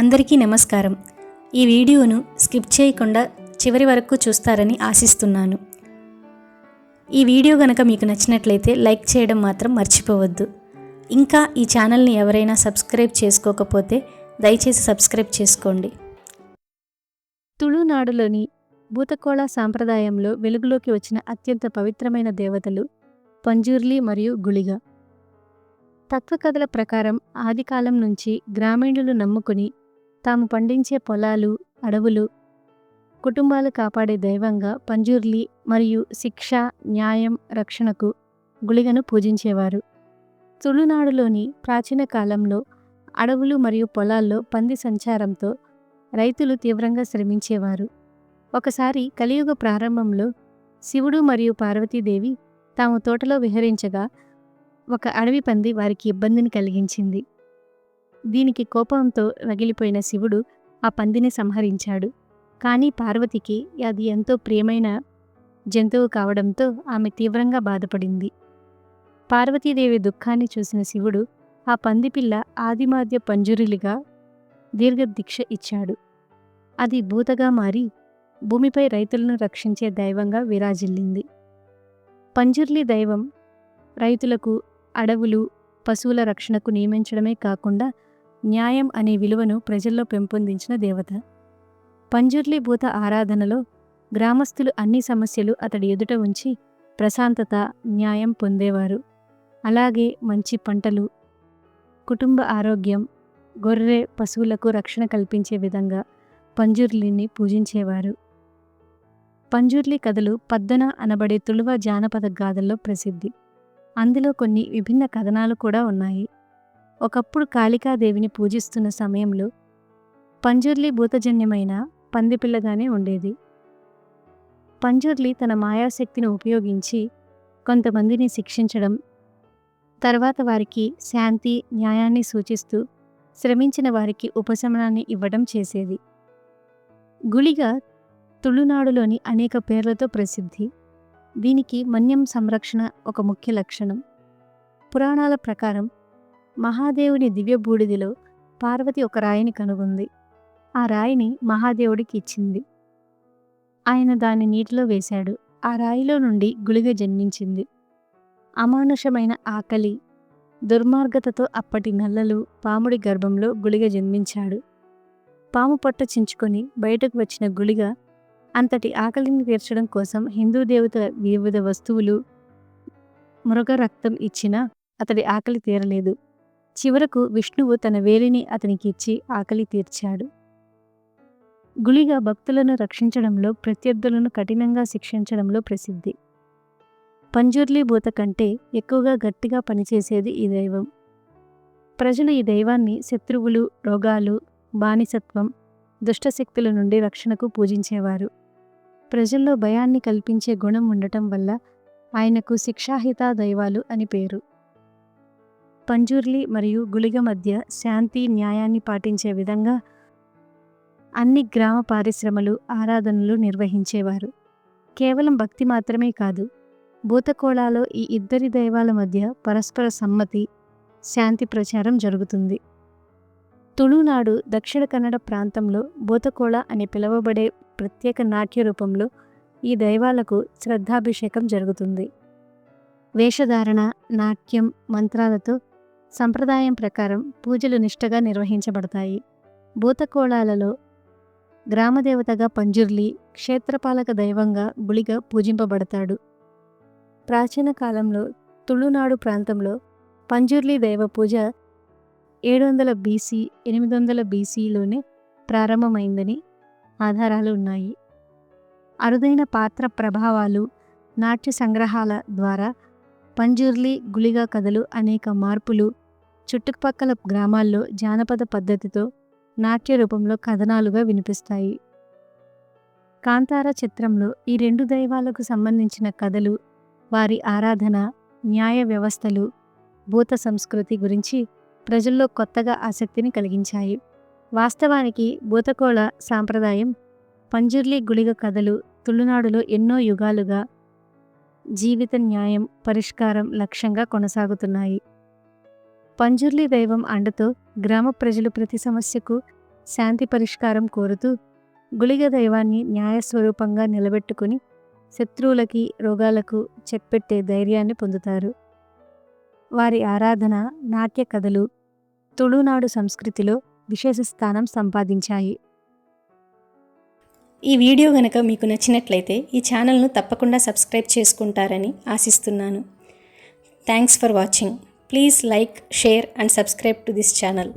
అందరికీ నమస్కారం. ఈ వీడియోను స్కిప్ చేయకుండా చివరి వరకు చూస్తారని ఆశిస్తున్నాను. ఈ వీడియో గనక మీకు నచ్చినట్లయితే లైక్ చేయడం మాత్రం మర్చిపోవద్దు. ఇంకా ఈ ఛానల్ని ఎవరైనా సబ్స్క్రైబ్ చేసుకోకపోతే దయచేసి సబ్స్క్రైబ్ చేసుకోండి. తుళునాడులోని భూతకోళ సాంప్రదాయంలో వెలుగులోకి వచ్చిన అత్యంత పవిత్రమైన దేవతలు పంజూర్లి మరియు గుళిగ. తత్వకథల ప్రకారం ఆదికాలం నుంచి గ్రామీణులు నమ్ముకుని తాము పండించే పొలాలు అడవులు కుటుంబాలు కాపాడే దైవంగా పంజూర్లి మరియు శిక్ష న్యాయం రక్షణకు గుళిగను పూజించేవారు. తుళునాడులోని ప్రాచీన కాలంలో అడవులు మరియు పొలాల్లో పంది సంచారంతో రైతులు తీవ్రంగా శ్రమించేవారు. ఒకసారి కలియుగ ప్రారంభంలో శివుడు మరియు పార్వతీదేవి తాము తోటలో విహరించగా ఒక అడవి పంది వారికి ఇబ్బందిని కలిగించింది. దీనికి కోపంతో రగిలిపోయిన శివుడు ఆ పందిని సంహరించాడు. కానీ పార్వతికి అది ఎంతో ప్రియమైన జంతువు కావడంతో ఆమె తీవ్రంగా బాధపడింది. పార్వతీదేవి దుఃఖాన్ని చూసిన శివుడు ఆ పందిపిల్ల ఆదిమాద్య పంజురులిగా దీర్ఘదీక్ష ఇచ్చాడు. అది భూతగా మారి భూమిపై రైతులను రక్షించే దైవంగా విరాజిల్లింది. పంజుర్లి దైవం రైతులకు అడవులు పశువుల రక్షణకు నియమించడమే కాకుండా న్యాయం అనే విలువను ప్రజల్లో పెంపొందించిన దేవత. పంజుర్లీభూత ఆరాధనలో గ్రామస్తులు అన్ని సమస్యలు అతడి ఎదుట ఉంచి ప్రశాంతత న్యాయం పొందేవారు. అలాగే మంచి పంటలు కుటుంబ ఆరోగ్యం గొర్రె పశువులకు రక్షణ కల్పించే విధంగా పంజుర్లిని పూజించేవారు. పంజుర్లి కథలు పద్దన అనబడే తుಳುవ జానపద గాథల్లో ప్రసిద్ధి. అందులో కొన్ని విభిన్న కథనాలు కూడా ఉన్నాయి. ఒకప్పుడు కాళికాదేవిని పూజిస్తున్న సమయంలో పంజుర్లి భూతజన్యమైన పందిపిల్లగానే ఉండేది. పంజుర్లి తన మాయాశక్తిని ఉపయోగించి కొంతమందిని శిక్షించడం తర్వాత వారికి శాంతి న్యాయాన్ని సూచిస్తూ శ్రమించిన వారికి ఉపశమనాన్ని ఇవ్వడం చేసేది. గుళిగ తుళునాడులోని అనేక పేర్లతో ప్రసిద్ధి. దీనికి మన్యం సంరక్షణ ఒక ముఖ్య లక్షణం. పురాణాల ప్రకారం మహాదేవుని దివ్య బూడిదిలో పార్వతి ఒక రాయిని కనుగొంది. ఆ రాయిని మహాదేవుడికి ఇచ్చింది. ఆయన దాన్ని నీటిలో వేశాడు. ఆ రాయిలో నుండి గుళిగ జన్మించింది. అమానుషమైన ఆకలి దుర్మార్గతతో అప్పటి నల్లలు పాముడి గర్భంలో గుళిగ జన్మించాడు. పాము పొట్ట చించుకొని బయటకు వచ్చిన గుళిగ అంతటి ఆకలిని తీర్చడం కోసం హిందూ దేవత వివిధ వస్తువులు మృగ రక్తం ఇచ్చినా అతడి ఆకలి తీరలేదు. చివరకు విష్ణువు తన వేలిని అతనికి ఇచ్చి ఆకలి తీర్చాడు. గుళిగా భక్తులను రక్షించడంలో ప్రత్యర్థులను కఠినంగా శిక్షించడంలో ప్రసిద్ధి. పంజుర్లీ భూత కంటే ఎక్కువగా గట్టిగా పనిచేసేది ఈ దైవం. ప్రజలు ఈ దైవాన్ని శత్రువులు రోగాలు బానిసత్వం దుష్టశక్తుల నుండి రక్షణకు పూజించేవారు. ప్రజల్లో భయాన్ని కల్పించే గుణం ఉండటం వల్ల ఆయనకు శిక్షాహిత దైవాలు అని పేరు. పంజూర్లి మరియు గుళిగ మధ్య శాంతి న్యాయాన్ని పాటించే విధంగా అన్ని గ్రామ పారిశ్రమలు ఆరాధనలు నిర్వహించేవారు. కేవలం భక్తి మాత్రమే కాదు భూతకోళాలో ఈ ఇద్దరి దైవాల మధ్య పరస్పర సమ్మతి శాంతి ప్రచారం జరుగుతుంది. తుళునాడు దక్షిణ కన్నడ ప్రాంతంలో భూతకోళ అని పిలువబడే ప్రత్యేక నాట్య రూపంలో ఈ దైవాలకు శ్రద్ధాభిషేకం జరుగుతుంది. వేషధారణ నాట్యం మంత్రాలతో సంప్రదాయం ప్రకారం పూజలు నిష్టగా నిర్వహించబడతాయి. భూతకోళాలలో గ్రామదేవతగా పంజుర్లి క్షేత్రపాలక దైవంగా గుళిగా పూజింపబడతాడు. ప్రాచీన కాలంలో తుళునాడు ప్రాంతంలో పంజుర్లి దైవ పూజ ఏడు వందల బీసీ ఎనిమిది వందల బీసీలోనే ప్రారంభమైందని ఆధారాలు ఉన్నాయి. అరుదైన పాత్ర ప్రభావాలు నాట్య సంగ్రహాల ద్వారా పంజుర్లి గుళిగా కథలు అనేక మార్పులు చుట్టుపక్కల గ్రామాల్లో జానపద పద్ధతితో నాట్య రూపంలో కథనాలుగా వినిపిస్తాయి. కాంతార చిత్రంలో ఈ రెండు దైవాలకు సంబంధించిన కథలు వారి ఆరాధన న్యాయ వ్యవస్థలు భూత సంస్కృతి గురించి ప్రజల్లో కొత్తగా ఆసక్తిని కలిగించాయి. వాస్తవానికి భూతకోళ సాంప్రదాయం పంజుర్లి గుళిగ కథలు తుళునాడులో ఎన్నో యుగాలుగా జీవిత న్యాయం పరిష్కారం లక్ష్యంగా కొనసాగుతున్నాయి. పంజుర్లి దైవం అండతో గ్రామ ప్రజలు ప్రతి సమస్యకు శాంతి పరిష్కారం కోరుతూ గుళిగ దైవాన్ని న్యాయస్వరూపంగా నిలబెట్టుకుని శత్రువులకి రోగాలకు చెక్పెట్టే ధైర్యాన్ని పొందుతారు. వారి ఆరాధన నాట్య కథలు తుళునాడు సంస్కృతిలో విశేష స్థానం సంపాదించాయి. ఈ వీడియో గనక మీకు నచ్చినట్లయితే ఈ ఛానల్ను తప్పకుండా సబ్స్క్రైబ్ చేసుకుంటారని ఆశిస్తున్నాను. Thanks for watching. Please like, share and subscribe to this channel.